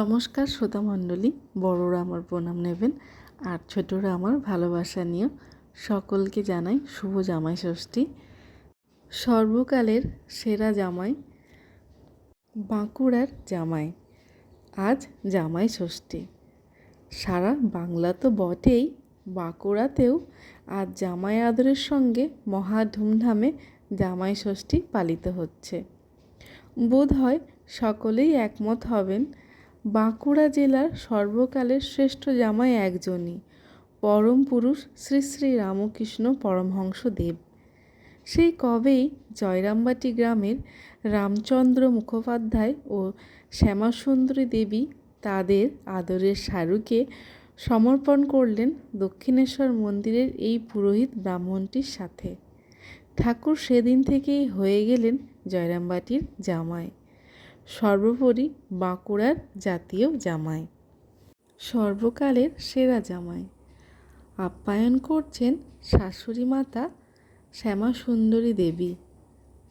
নমস্কার শ্রোতা মণ্ডলী, বড়রা আমার প্রণাম নেবেন আর ছোটরা আমার ভালোবাসা নিয়ে সকলকে জানাই শুভ জামাই ষষ্ঠী। সর্বকালের সেরা জামাই বাঁকুড়ার জামাই, আজ জামাই ষষ্ঠী। সারা বাংলা তো বটেই, বাঁকুড়াতেও আজ জামাই আদরের সঙ্গে মহা ধুমধামে জামাই ষষ্ঠী পালিত হচ্ছে। বোধ হয় সকলেই একমত হবেন বাঁকুড়া জেলার সর্বকালের শ্রেষ্ঠ জামাই একজনই। পরম পুরুষ শ্রী শ্রী রামকৃষ্ণ পরমহংস দেব। সেই কবেই জয়রামবাটি গ্রামের রামচন্দ্র মুখোপাধ্যায় ও শ্যামাসুন্দরী দেবী তাদের আদরের শাহরুকে সমর্পণ করলেন দক্ষিণেশ্বর মন্দিরের এই পুরোহিত ব্রাহ্মণটির সাথে। ঠাকুর সেদিন থেকেই হয়ে গেলেন জয়রামবাটির জামাই। সর্বোপরি বাঁকুড়ার জাতীয় জামাই। সর্বকালের সেরা জামাই। আপ্যায়ন করছেন শাশুড়ি মাতা শ্যামা সুন্দরী দেবী।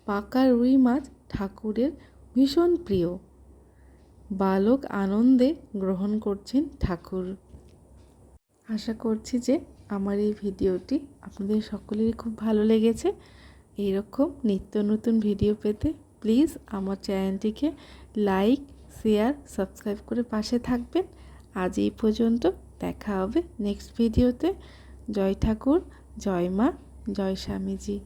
পাকা রুই মাছ ঠাকুরের ভীষণ প্রিয়। বালক আনন্দে গ্রহণ করছেন ঠাকুর। আশা করছি যে আমার এই ভিডিওটি আপনাদের সকলেরই খুব ভালো লেগেছে। এইরকম নিত্য নতুন ভিডিও পেতে প্লিজ আমার চ্যানেলটিকে লাইক, শেয়ার, সাবস্ক্রাইব করে পাশে থাকবেন। আজ এই পর্যন্ত দেখা হবে নেক্সট ভিডিওতে। জয় ঠাকুর, জয় মা, জয় স্বামীজি।